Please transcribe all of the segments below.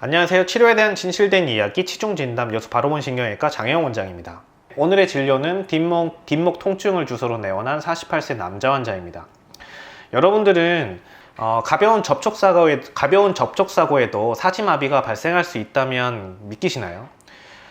안녕하세요. 치료에 대한 진실된 이야기 치중진담 여수 바로본 신경외과 장혜영 원장입니다. 오늘의 진료는 뒷목, 뒷목 통증을 주소로 내원한 48세 남자 환자입니다. 여러분들은 어, 가벼운 접촉 사고에 가벼운 접촉 사고에도 사지마비가 발생할 수 있다면 믿기시나요?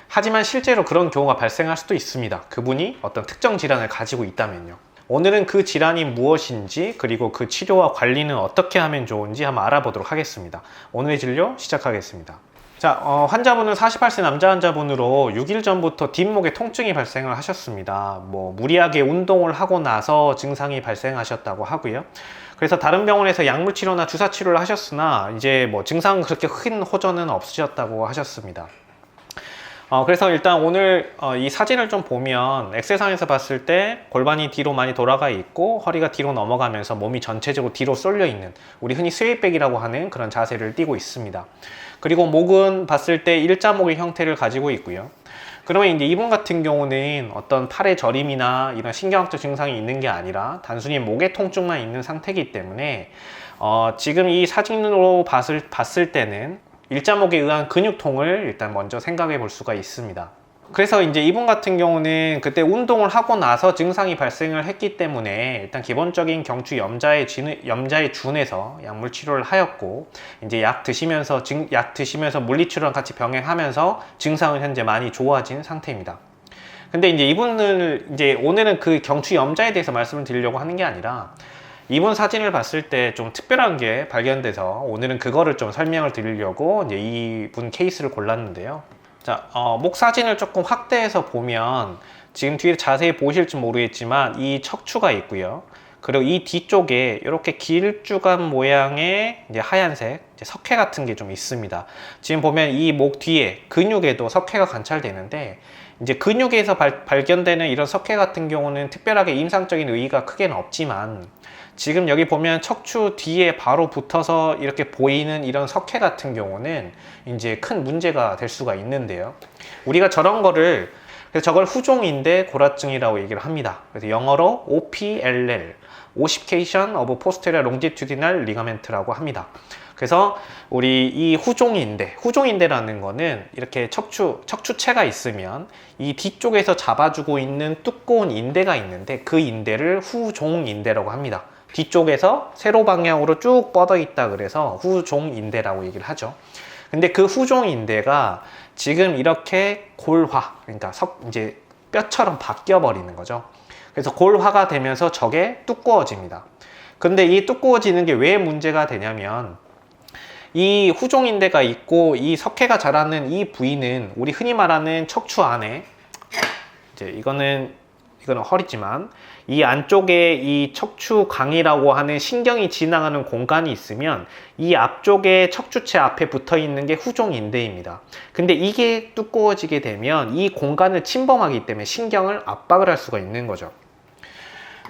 하지만 실제로 그런 경우가 발생할 수도 있습니다. 그분이 어떤 특정 질환을 가지고 있다면요. 오늘은 그 질환이 무엇인지 그리고 그 치료와 관리는 어떻게 하면 좋은지 한번 알아보도록 하겠습니다. 오늘의 진료 시작하겠습니다. 자, 어, 환자분은 48세 남자 환자분으로 6일 전부터 뒷목에 통증이 발생을 하셨습니다. 뭐 무리하게 운동을 하고 나서 증상이 발생하셨다고 하고요. 그래서 다른 병원에서 약물 치료나 주사 치료를 하셨으나 이제 뭐 증상 그렇게 큰 호전은 없으셨다고 하셨습니다. 어, 그래서 일단 오늘 어, 이 사진을 좀 보면 엑스상에서 봤을 때 골반이 뒤로 많이 돌아가 있고 허리가 뒤로 넘어가면서 몸이 전체적으로 뒤로 쏠려 있는 우리 흔히 스웨이백이라고 하는 그런 자세를 띠고 있습니다. 그리고 목은 봤을 때 일자목의 형태를 가지고 있고요. 그러면 이제 이분 같은 경우는 어떤 팔의 저림이나 이런 신경학적 증상이 있는 게 아니라 단순히 목의 통증만 있는 상태이기 때문에 어, 지금 이 사진으로 봤을, 봤을 때는 일자목에 의한 근육통을 일단 먼저 생각해 볼 수가 있습니다. 그래서 이제 이분 같은 경우는 그때 운동을 하고 나서 증상이 발생을 했기 때문에 일단 기본적인 경추 염자에, 준, 염자에 준해서 약물 치료를 하였고 이제 약 드시면서 증, 약 드시면서 물리 치료랑 같이 병행하면서 증상은 현재 많이 좋아진 상태입니다. 근데 이제 이분을 이제 오늘은 그 경추 염자에 대해서 말씀을 드리려고 하는 게 아니라 이분 사진을 봤을 때 좀 특별한 게 발견돼서 오늘은 그거를 좀 설명을 드리려고 이제 이분 케이스를 골랐는데요. 자, 어, 목 사진을 조금 확대해서 보면 지금 뒤에 자세히 보실지 모르겠지만 이 척추가 있고요. 그리고 이 뒤쪽에 이렇게 길쭉한 모양의 이제 하얀색 석회 같은 게 좀 있습니다. 지금 보면 이 목 뒤에 근육에도 석회가 관찰되는데 이제 근육에서 발, 발견되는 이런 석회 같은 경우는 특별하게 임상적인 의의가 크게는 없지만 지금 여기 보면 척추 뒤에 바로 붙어서 이렇게 보이는 이런 석회 같은 경우는 이제 큰 문제가 될 수가 있는데요. 우리가 저런 거를 그래서 저걸 후종인대 고라증이라고 얘기를 합니다. 그래서 영어로 OPLL, Ossification of Posterior Longitudinal Ligament라고 합니다. 그래서 우리 이 후종인대, 후종인대라는 거는 이렇게 척추, 척추체가 있으면 이 뒤쪽에서 잡아주고 있는 두꺼운 인대가 있는데 그 인대를 후종인대라고 합니다. 뒤쪽에서 세로 방향으로 쭉 뻗어 있다 그래서 후종 인대라고 얘기를 하죠. 근데 그 후종 인대가 지금 이렇게 골화, 그러니까 석, 이제 뼈처럼 바뀌어 버리는 거죠. 그래서 골화가 되면서 저게 두꺼워집니다. 근데 이 두꺼워지는 게 왜 문제가 되냐면 이 후종인대가 있고 이 석회가 자라는 이 부위는 우리 흔히 말하는 척추 안에 이제 이거는 이거는 허리지만 이 안쪽에 이 척추강이라고 하는 신경이 지나가는 공간이 있으면 이 앞쪽에 척추체 앞에 붙어 있는 게 후종인대입니다. 근데 이게 두꺼워지게 되면 이 공간을 침범하기 때문에 신경을 압박을 할 수가 있는 거죠.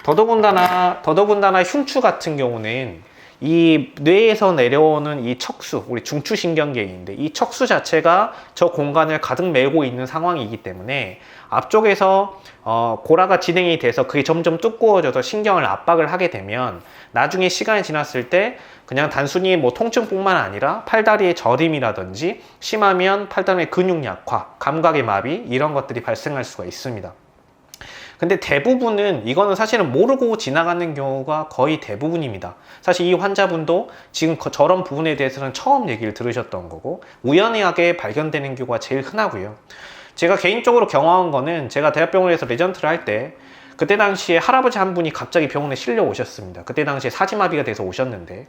더더군다나 더더군다나 흉추 같은 경우는 이 뇌에서 내려오는 이 척수, 우리 중추신경계인데 이 척수 자체가 저 공간을 가득 메고 있는 상황이기 때문에 앞쪽에서 어, 고라가 진행이 돼서 그게 점점 두꺼워져서 신경을 압박을 하게 되면 나중에 시간이 지났을 때 그냥 단순히 뭐 통증뿐만 아니라 팔다리의 저림이라든지 심하면 팔다리의 근육 약화, 감각의 마비 이런 것들이 발생할 수가 있습니다. 근데 대부분은 이거는 사실은 모르고 지나가는 경우가 거의 대부분입니다. 사실 이 환자분도 지금 거- 저런 부분에 대해서는 처음 얘기를 들으셨던 거고 우연하게 발견되는 경우가 제일 흔하고요. 제가 개인적으로 경험한 거는 제가 대학병원에서 레전트를 할 때 그때 당시에 할아버지 한 분이 갑자기 병원에 실려 오셨습니다. 그때 당시에 사지마비가 돼서 오셨는데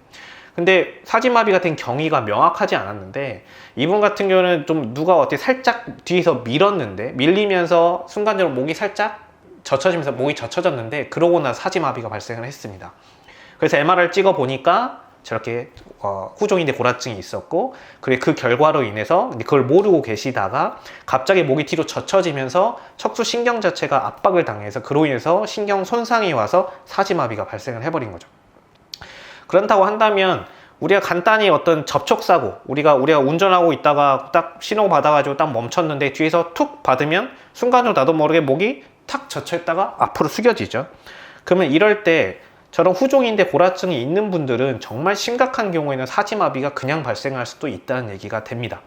근데 사지마비가 된 경위가 명확하지 않았는데 이분 같은 경우는 좀 누가 어떻게 살짝 뒤에서 밀었는데 밀리면서 순간적으로 목이 살짝 젖혀지면서 목이 젖혀졌는데 그러고 나서 사지마비가 발생을 했습니다. 그래서 MR을 찍어 보니까 저렇게 어, 후종인대 고라증이 있었고 그리고 그 결과로 인해서 그걸 모르고 계시다가 갑자기 목이 뒤로 젖혀지면서 척수 신경 자체가 압박을 당해서 그로 인해서 신경 손상이 와서 사지마비가 발생을 해버린 거죠. 그렇다고 한다면 우리가 간단히 어떤 접촉 사고 우리가 우리가 운전하고 있다가 딱 신호 받아가지고 딱 멈췄는데 뒤에서 툭 받으면 순간적으로 나도 모르게 목이 탁 젖혀 있다가 앞으로 숙여지죠. 그러면 이럴 때 저런 후종인대 고라증이 있는 분들은 정말 심각한 경우에는 사지마비가 그냥 발생할 수도 있다는 얘기가 됩니다.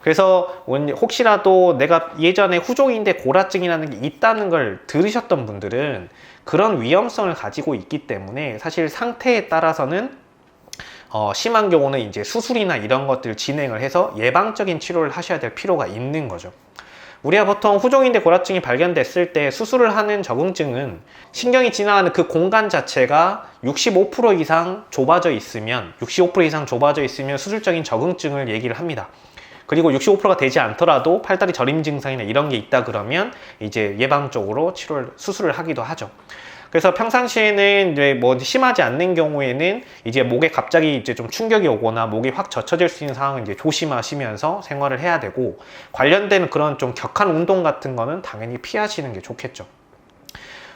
그래서 원- 혹시라도 내가 예전에 후종인대 고라증이라는 게 있다는 걸 들으셨던 분들은 그런 위험성을 가지고 있기 때문에 사실 상태에 따라서는 어, 심한 경우는 이제 수술이나 이런 것들 진행을 해서 예방적인 치료를 하셔야 될 필요가 있는 거죠. 우리가 보통 후종인대 고라증이 발견됐을 때 수술을 하는 적응증은 신경이 지나가는 그 공간 자체가 65% 이상 좁아져 있으면 65% 이상 좁아져 있으면 수술적인 적응증을 얘기를 합니다. 그리고 65%가 되지 않더라도 팔다리 저림 증상이나 이런 게 있다 그러면 이제 예방적으로 치료를 수술을 하기도 하죠. 그래서 평상시에는 이제 뭐 심하지 않는 경우에는 이제 목에 갑자기 이제 좀 충격이 오거나 목이 확 젖혀질 수 있는 상황은 이제 조심하시면서 생활을 해야 되고 관련된 그런 좀 격한 운동 같은 거는 당연히 피하시는 게 좋겠죠.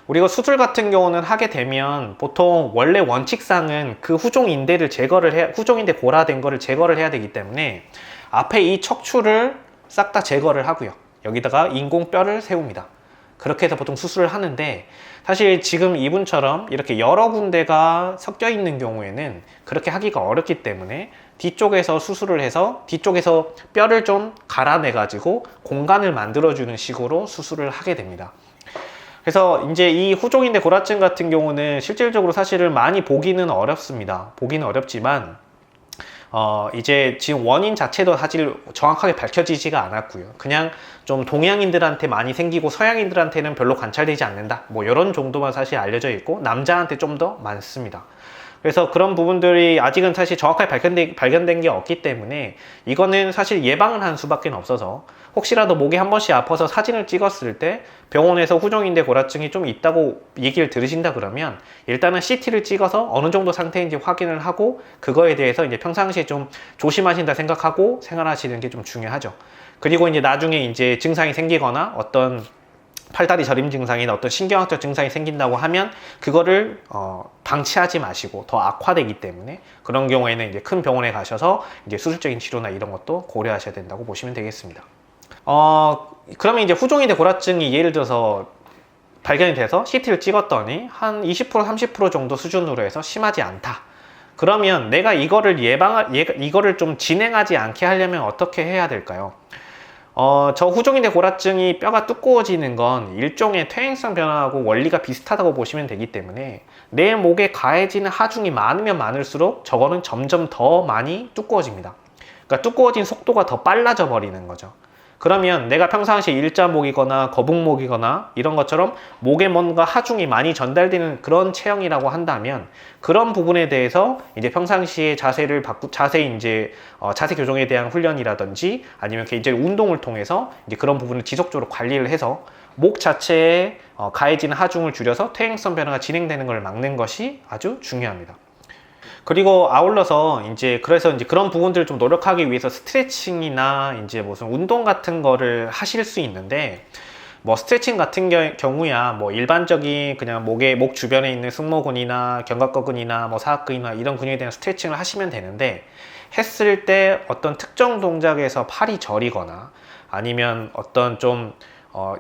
우리가 수술 같은 경우는 하게 되면 보통 원래 원칙상은 그 후종 인대를 제거를 해 후종 인대 고라된 거를 제거를 해야 되기 때문에 앞에 이 척추를 싹 다 제거를 하고요. 여기다가 인공 뼈를 세웁니다. 그렇게 해서 보통 수술을 하는데 사실 지금 이분처럼 이렇게 여러 군데가 섞여 있는 경우에는 그렇게 하기가 어렵기 때문에 뒤쪽에서 수술을 해서 뒤쪽에서 뼈를 좀 갈아내 가지고 공간을 만들어 주는 식으로 수술을 하게 됩니다. 그래서 이제 이 후종인대 고라증 같은 경우는 실질적으로 사실은 많이 보기는 어렵습니다. 보기는 어렵지만 어, 이제 지금 원인 자체도 사실 정확하게 밝혀지지가 않았고요. 그냥 좀 동양인들한테 많이 생기고 서양인들한테는 별로 관찰되지 않는다. 뭐 이런 정도만 사실 알려져 있고 남자한테 좀 더 많습니다. 그래서 그런 부분들이 아직은 사실 정확하게 발견된, 발견된 게 없기 때문에 이거는 사실 예방을 한 수밖에 없어서 혹시라도 목이 한 번씩 아파서 사진을 찍었을 때 병원에서 후종인대 고라증이 좀 있다고 얘기를 들으신다 그러면 일단은 CT를 찍어서 어느 정도 상태인지 확인을 하고 그거에 대해서 이제 평상시에 좀 조심하신다 생각하고 생활하시는 게 좀 중요하죠. 그리고 이제 나중에 이제 증상이 생기거나 어떤 팔다리 저림 증상이나 어떤 신경학적 증상이 생긴다고 하면 그거를 어, 방치하지 마시고 더 악화되기 때문에 그런 경우에는 이제 큰 병원에 가셔서 이제 수술적인 치료나 이런 것도 고려하셔야 된다고 보시면 되겠습니다. 어, 그러면 이제 후종인대 고라증이 예를 들어서 발견이 돼서 CT를 찍었더니 한 20% 30% 정도 수준으로 해서 심하지 않다. 그러면 내가 이거를 예방 이거를 좀 진행하지 않게 하려면 어떻게 해야 될까요? 어, 저 후종인대 고라증이 뼈가 두꺼워지는 건 일종의 퇴행성 변화하고 원리가 비슷하다고 보시면 되기 때문에 내 목에 가해지는 하중이 많으면 많을수록 저거는 점점 더 많이 두꺼워집니다. 그러니까 두꺼워진 속도가 더 빨라져 버리는 거죠. 그러면 내가 평상시 일자목이거나 거북목이거나 이런 것처럼 목에 뭔가 하중이 많이 전달되는 그런 체형이라고 한다면 그런 부분에 대해서 이제 평상시에 자세를 바꾸 자세 이제 어, 자세 교정에 대한 훈련이라든지 아니면 이제 운동을 통해서 이제 그런 부분을 지속적으로 관리를 해서 목 자체에 어, 가해지는 하중을 줄여서 퇴행성 변화가 진행되는 것을 막는 것이 아주 중요합니다. 그리고 아울러서 이제 그래서 이제 그런 부분들을 좀 노력하기 위해서 스트레칭이나 이제 무슨 운동 같은 거를 하실 수 있는데 뭐 스트레칭 같은 겨- 경우야 뭐 일반적인 그냥 목에 목 주변에 있는 승모근이나 견갑거근이나 뭐 사각근이나 이런 근육에 대한 스트레칭을 하시면 되는데 했을 때 어떤 특정 동작에서 팔이 저리거나 아니면 어떤 좀 어,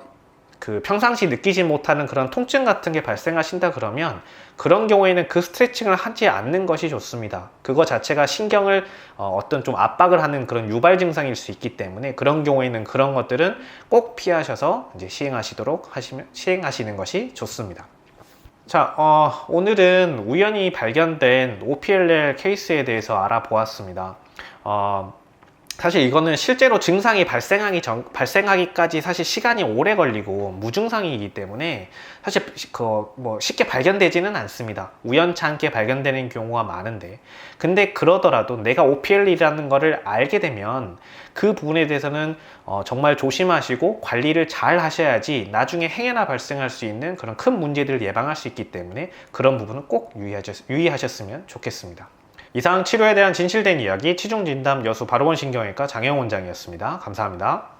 그 평상시 느끼지 못하는 그런 통증 같은 게 발생하신다 그러면 그런 경우에는 그 스트레칭을 하지 않는 것이 좋습니다. 그거 자체가 신경을 어, 어떤 좀 압박을 하는 그런 유발 증상일 수 있기 때문에 그런 경우에는 그런 것들은 꼭 피하셔서 이제 시행하시도록 하시면 시행하시는 것이 좋습니다. 자, 어, 오늘은 우연히 발견된 OPLL 케이스에 대해서 알아보았습니다. 어, 사실 이거는 실제로 증상이 발생하기 전, 발생하기까지 사실 시간이 오래 걸리고 무증상이기 때문에 사실 그 뭐 쉽게 발견되지는 않습니다. 우연찮게 발견되는 경우가 많은데. 근데 그러더라도 내가 OPL이라는 거를 알게 되면 그 부분에 대해서는 어, 정말 조심하시고 관리를 잘 하셔야지 나중에 행여나 발생할 수 있는 그런 큰 문제들을 예방할 수 있기 때문에 그런 부분은 꼭 유의하셨, 유의하셨으면 좋겠습니다. 이상 치료에 대한 진실된 이야기 치중진담 여수 바로원 신경외과 장영 원장이었습니다. 감사합니다.